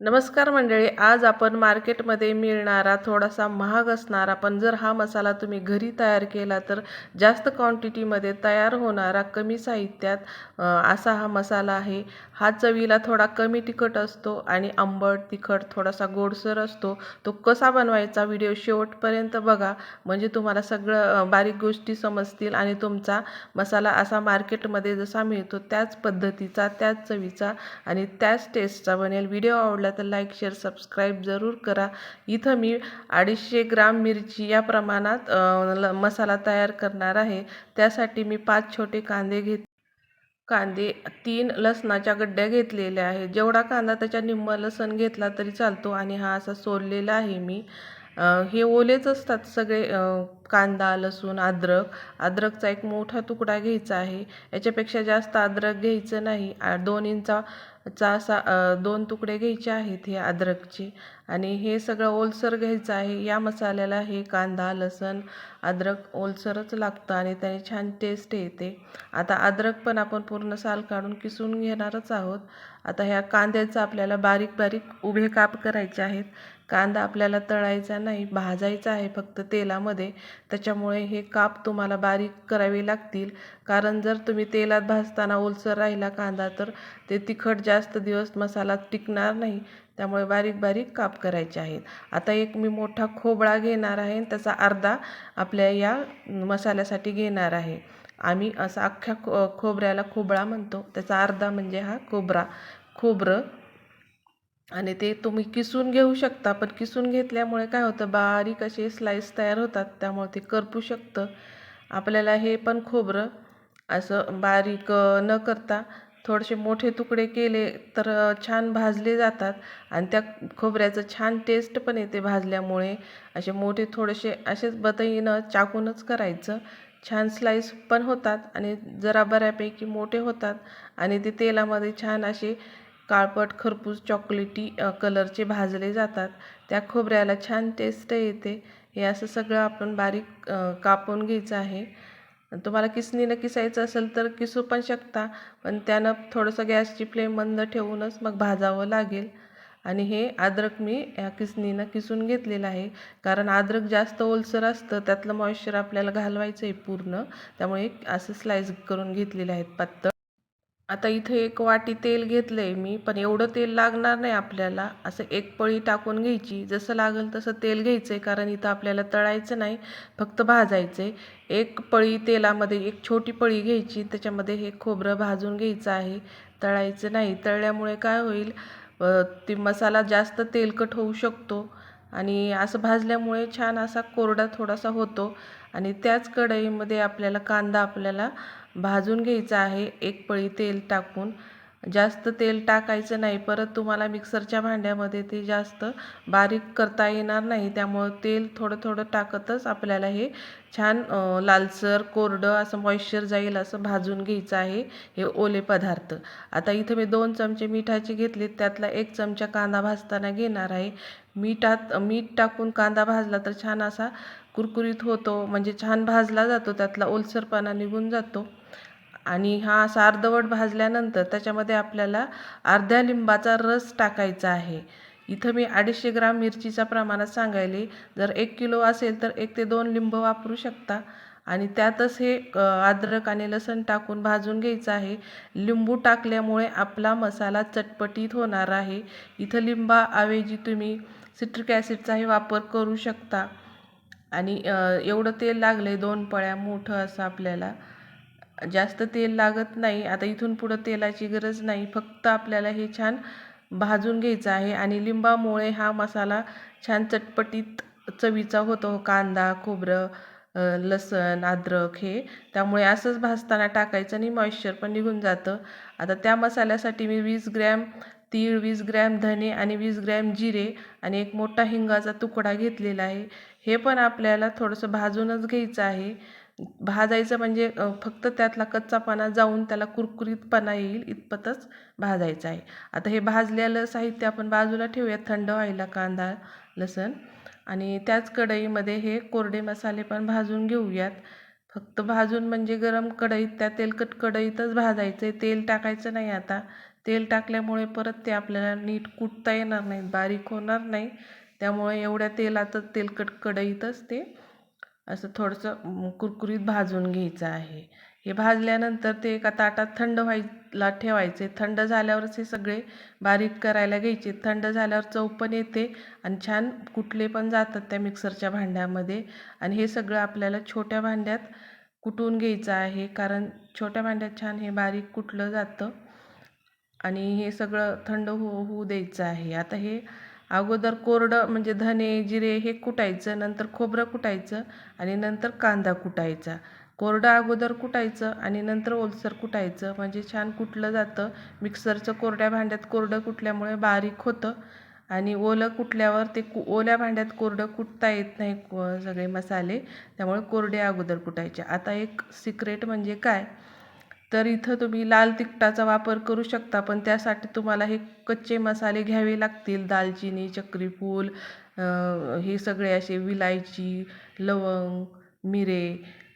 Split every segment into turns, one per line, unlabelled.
नमस्कार मंडळी आज आपण मार्केटमध्ये मिळणारा थोडासा महाग असणारा पण जर हा मसाला तुम्ही घरी तयार केला तर जास्त क्वांटिटीमध्ये तयार होणारा कमी साहित्यात असा हा मसाला आहे. हा चवीला थोडा कमी तिखट असतो आणि आंबट तिखट थोडासा गोडसर असतो. तो कसा बनवायचा व्हिडिओ शेवटपर्यंत बघा. म्हणजे तुम्हाला सगळं बारीक गोष्टी समजतील आणि तुमचा मसाला असा मार्केटमध्ये जसा मिळतो त्याच पद्धतीचा त्याच चवीचा आणि त्याच टेस्टचा बनेल. व्हिडिओ आवडला तर लाईक शेअर सबस्क्राईब जरूर करा. इथं मी अडीचशे ग्राम मिरची या प्रमाणात ल मसाला तयार करणार आहे. त्यासाठी मी पाच छोटे कांदे घेत कांदे तीन लसणाच्या गड्ड्या घेतलेल्या आहे जेवढा कांदा त्याच्या निम्म लसण घेतला तरी चालतो आणि हा असा सोललेला आहे मी. हे ओलेच असतात सगळे कांदा लसूण अद्रक. अद्रकचा एक मोठा तुकडा घ्यायचा आहे. याच्यापेक्षा जास्त अद्रक घ्यायचं नाही. दोन इंचा चा असा दोन तुकडे घ्यायचे आहेत हे अद्रकचे. आणि हे सगळं ओलसर घ्यायचं आहे. या मसाल्याला हे कांदा लसण अद्रक ओलसरच लागतं आणि त्याने छान टेस्ट येते. आता अद्रक पण आपण पूर्ण साल काढून किसून घेणारच आहोत. आता ह्या कांद्याचं आपल्याला बारीक बारीक उभे काप करायचे आहेत. कांदा आपल्याला तळायचा नाही भाजायचा आहे फक्त तेलामध्ये. त्याच्यामुळे हे काप तुम्हाला बारीक करावे लागतील. कारण जर तुम्ही तेलात भाजताना ओलसर राहिला कांदा तर ते तिखट जास्त दिवस मसाला टिकणार नाही. त्यामुळे बारीक बारीक काप करायचे आहेत. आता एक मी मोठा खोबळा घेणार आहे आणि त्याचा अर्धा आपल्या या मसाल्यासाठी घेणार आहे. आम्ही असा अख्ख्या खो खोबऱ्याला खोबळा म्हणतो. त्याचा अर्धा म्हणजे हा खोबरा खोबरं. आणि ते तुम्ही किसून घेऊ शकता पण किसून घेतल्यामुळे काय होतं बारीक असे स्लाईस तयार होतात त्यामुळे ते करपू शकतं. आपल्याला हे पण खोबरं असं बारीक न करता थोडेसे मोठे तुकडे केले तर छान भाजले जातात. आणि त्या खोबऱ्याचं छान टेस्ट पण येते भाजल्यामुळे. असे मोठे थोडेसे असेच बतईनं चाकूनच करायचं. छान स्लाईस पण होतात आणि जरा बऱ्यापैकी मोठे होतात. आणि ते तेलामध्ये छान असे काळपट खरपूस चॉकलेटी कलरचे भाजले जातात. त्या खोबऱ्याला छान टेस्ट येते. हे असं सगळं आपण बारीक कापून घ्यायचं आहे. तुम्हाला किसनीनं किसायचं असेल तर किसू पण शकता पण त्यानं थोडंसं गॅसची फ्लेम मंद ठेवूनच मग भाजावं लागेल. आणि हे अद्रक मी या किसनीनं किसून घेतलेलं आहे. कारण अद्रक जास्त ओलसर असतं त्यातलं मॉइश्चर आपल्याला घालवायचं आहे पूर्ण. त्यामुळे असं स्लाइस करून घेतलेले आहेत पातळ. आता इथे एक वाटी तेल घेतलं आहे मी पण एवढं तेल लागणार नाही आपल्याला. असं एक पळी टाकून घ्यायची. जसं लागेल तसं तेल घ्यायचं आहे कारण इथं आपल्याला तळायचं नाही फक्त भाजायचं आहे एक पळी तेलामध्ये एक छोटी पळी घ्यायची. त्याच्यामध्ये हे खोबरं भाजून घ्यायचं आहे. तळायचं नाही. तळल्यामुळे काय होईल ती मसाला जास्त तेलकट होऊ शकतो. आणि असं भाजल्यामुळे छान असा कोरडा थोडासा होतो. आणि त्याच कढईमध्ये आपल्याला कांदा आपल्याला भाजून घ्यायचा आहे. एक पळी तेल टाकून. जास्त तेल टाकायचं नाही. परत तुम्हाला मिक्सरच्या भांड्यामध्ये ते जास्त बारीक करता येणार नाही. त्यामुळं तेल थोडं थोडं टाकतच आपल्याला हे छान लालसर कोरडं असं मॉइश्चर जाईल असं भाजून घ्यायचं आहे हे ओले पदार्थ. आता इथं मी दोन चमचे मिठाचे घेतले. त्यातला एक चमचा कांदा भाजताना घेणार आहे. मीठात मीठ टाकून कांदा भाजला तर छान असा कुरकुरीत होतो म्हणजे छान भाजला जातो त्यातला ओलसरपणा निघून जातो. आणि हा असा अर्धवट भाजल्यानंतर त्याच्यामध्ये आपल्याला अर्ध्या लिंबाचा रस टाकायचा आहे. इथं मी अडीचशे ग्राम मिरचीच्या प्रमाणात सांगायले. जर एक किलो असेल तर एक ते दोन लिंब वापरू शकता. आणि त्यातच हे अद्रक आणि लसण टाकून भाजून घ्यायचं आहे. लिंबू टाकल्यामुळे आपला मसाला चटपटीत होणार आहे. इथं लिंबाऐवजी तुम्ही सिट्रिक ॲसिडचाही वापर करू शकता. आणि एवढं तेल लागलं आहे दोन पळ्या मोठं असं आपल्याला. जास्त तेल लागत नाही. आता इथून पुढं तेलाची गरज नाही. फक्त आपल्याला हे छान भाजून घ्यायचं आहे आणि लिंबामुळे हा मसाला छान चटपटीत चवीचा होतो. कांदा खोबरं लसण अद्रक हे. त्यामुळे असंच भाजताना टाकायचं आणि मॉइश्चर पण निघून जातं. आता त्या मसाल्यासाठी मी वीस ग्रॅम तीळ वीस ग्रॅम धने आणि वीस ग्रॅम जिरे आणि एक मोठा हिंगाचा तुकडा घेतलेला आहे. हे पण आपल्याला थोडंसं भाजूनच घ्यायचं आहे. भाजायचं म्हणजे फक्त त्यातला कच्चापणा जाऊन त्याला कुरकुरीतपणा येईल इतपतच भाजायचं आहे. आता हे भाजलेलं साहित्य आपण बाजूला ठेवूया थंड व्हायला कांदा लसण आणि त्याच कढईमध्ये हे कोरडे मसाले पण भाजून घेऊयात. फक्त भाजून म्हणजे गरम कढईत त्या तेलकट कढईतच भाजायचं आहे तेल टाकायचं नाही आता. तेल टाकल्यामुळे परत ते आपल्याला नीट कुटता येणार नाही बारीक होणार नाही. त्यामुळे एवढ्या तेलातच तेलकट कढईतच ते असं थोडंसं कुरकुरीत भाजून घ्यायचं आहे. हे भाजल्यानंतर ते एका ताटात थंड व्हायला ठेवायचे. थंड झाल्यावरच हे सगळे बारीक करायला घ्यायचे. थंड झाल्यावर चव पण येते आणि छान कुटले पण जातात त्या मिक्सरच्या भांड्यामध्ये. आणि हे सगळं आपल्याला छोट्या भांड्यात कुटून घ्यायचं आहे कारण छोट्या भांड्यात छान हे बारीक कुटलं जातं. आणि हे सगळं थंड हो होऊ द्यायचं आहे. आता हे अगोदर कोरडं म्हणजे धने जिरे हे कुटायचं नंतर खोबरं कुटायचं आणि नंतर कांदा कुटायचा. कोरडं अगोदर कुटायचं आणि नंतर ओलसर कुटायचं. म्हणजे छान कुटलं जातं. मिक्सरचं कोरड्या भांड्यात कोरडं कुटल्यामुळे बारीक होतं आणि ओलं कुटल्यावर ते कु ओल्या भांड्यात कोरडं कुटता येत नाही सगळे मसाले. त्यामुळे कोरडे अगोदर कुटायचे. आता एक सिक्रेट म्हणजे काय? तर इथं तुम्ही लाल तिखटाचा वापर करू शकता पण त्यासाठी तुम्हाला हे कच्चे मसाले घ्यावे लागतील. दालचिनी चक्रीफूल हे सगळे असे विलायची लवंग मिरे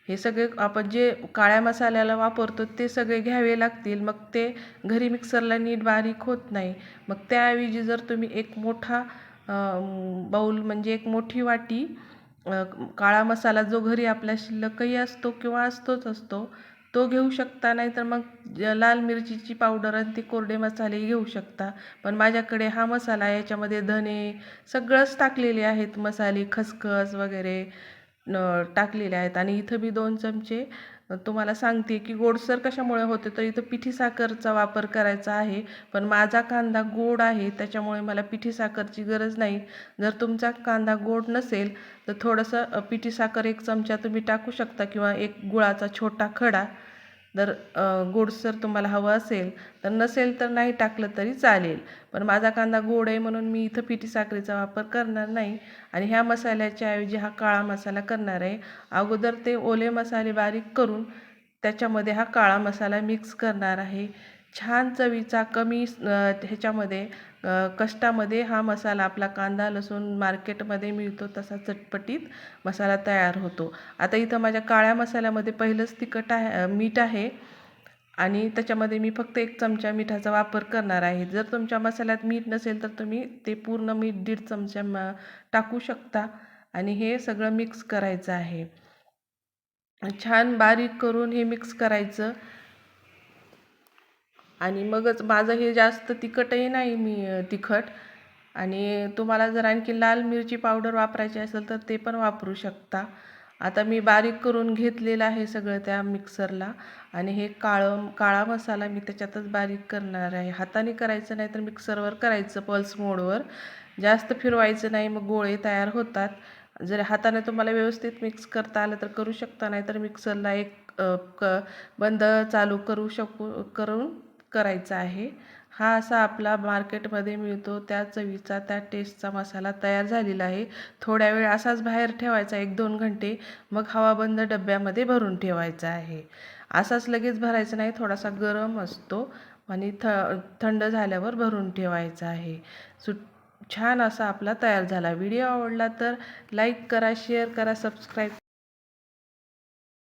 हे सगळे आपण जे काळ्या मसाल्याला वापरतो ते सगळे घ्यावे लागतील. मग ते घरी मिक्सरला नीट बारीक होत नाही. मग त्याऐवजी जर तुम्ही एक मोठा बाऊल म्हणजे एक मोठी वाटी काळा मसाला जो घरी आपल्या शिल्लकही असतो किंवा असतोच असतो तो घेऊ शकता नाही तर मग लाल मिरचीची पावडर आणि ते कोरडे मसाले घेऊ शकता. पण माझ्याकडे हा मसाला याच्यामध्ये धने सगळंच टाकलेले आहेत मसाले खसखस वगैरे टाकलेले आहेत. आणि इथं मी दोन चमचे तुम्हाला सांगते की गोडसर कशामुळे होते तर इथं पिठी साखरचा वापर करायचा आहे. पण माझा कांदा गोड आहे त्याच्यामुळे मला पिठी साखरची गरज नाही. जर तुमचा कांदा गोड नसेल तर थोडंसं पिठी साखर एक चमचा तुम्ही टाकू शकता किंवा एक गुळाचा छोटा खडा जर गोडसर तुम्हाला हवं असेल तर नसेल तर नाही टाकलं तरी चालेल. पण माझा कांदा गोड आहे म्हणून मी इथं पिठी साखरेचा वापर करणार नाही. आणि ह्या मसाल्याच्या ऐवजी हा काळा मसाला करणार आहे. अगोदर ते ओले मसाले बारीक करून त्याच्यामध्ये हा काळा मसाला मिक्स करणार आहे. छान चवीचा कमी ह्याच्यामध्ये कष्टामध्ये हा मसाला आपला कांदा लसूण मार्केटमध्ये मिळतो तसा चटपटीत मसाला तयार होतो. आता इथं माझ्या काळ्या मसाल्यामध्ये पहिलंच तिखट आहे मीठ आहे आणि त्याच्यामध्ये मी फक्त एक चमचा मिठाचा वापर करणार आहे. जर तुमच्या मसाल्यात मीठ नसेल तर तुम्ही ते पूर्ण मीठ दीड चमचा म टाकू शकता आणि हे सगळं मिक्स करायचं आहे. छान बारीक करून हे मिक्स करायचं. आणि मगच माझं हे जास्त तिखटही नाही मी तिखट. आणि तुम्हाला जर आणखी लाल मिरची पावडर वापरायची असेल तर ते पण वापरू शकता. आता मी बारीक करून घेतलेलं आहे सगळं त्या मिक्सरला. आणि हे काळं काळा मसाला मी त्याच्यातच बारीक करणार आहे. हाताने करायचं नाही तर मिक्सरवर करायचं पल्स मोडवर. जास्त फिरवायचं नाही मग गोळे तयार होतात. जर हाताने तुम्हाला व्यवस्थित मिक्स करता आलं तर करू शकता नाही तर मिक्सरला एक क बंद चालू करू शकू करून करायचा आहे. हा असा आपला मार्केटमध्ये मिळतो. त्या चवीचा त्या टेस्टचा मसाला तयार झालेला आहे. थोड्या वेळ असाच बाहेर ठेवायचा एक दोन घंटे. मग हवाबंद डब्यामध्ये भरून ठेवायचा आहे. असाच लगेच भरायचा नाही थोडासा गरम असतो आणि थ थंड झाल्यावर भरून ठेवायचा आहे. सु छान असा आपला तयार झाला. व्हिडिओ आवडला तर लाईक करा शेअर करा सबस्क्राईब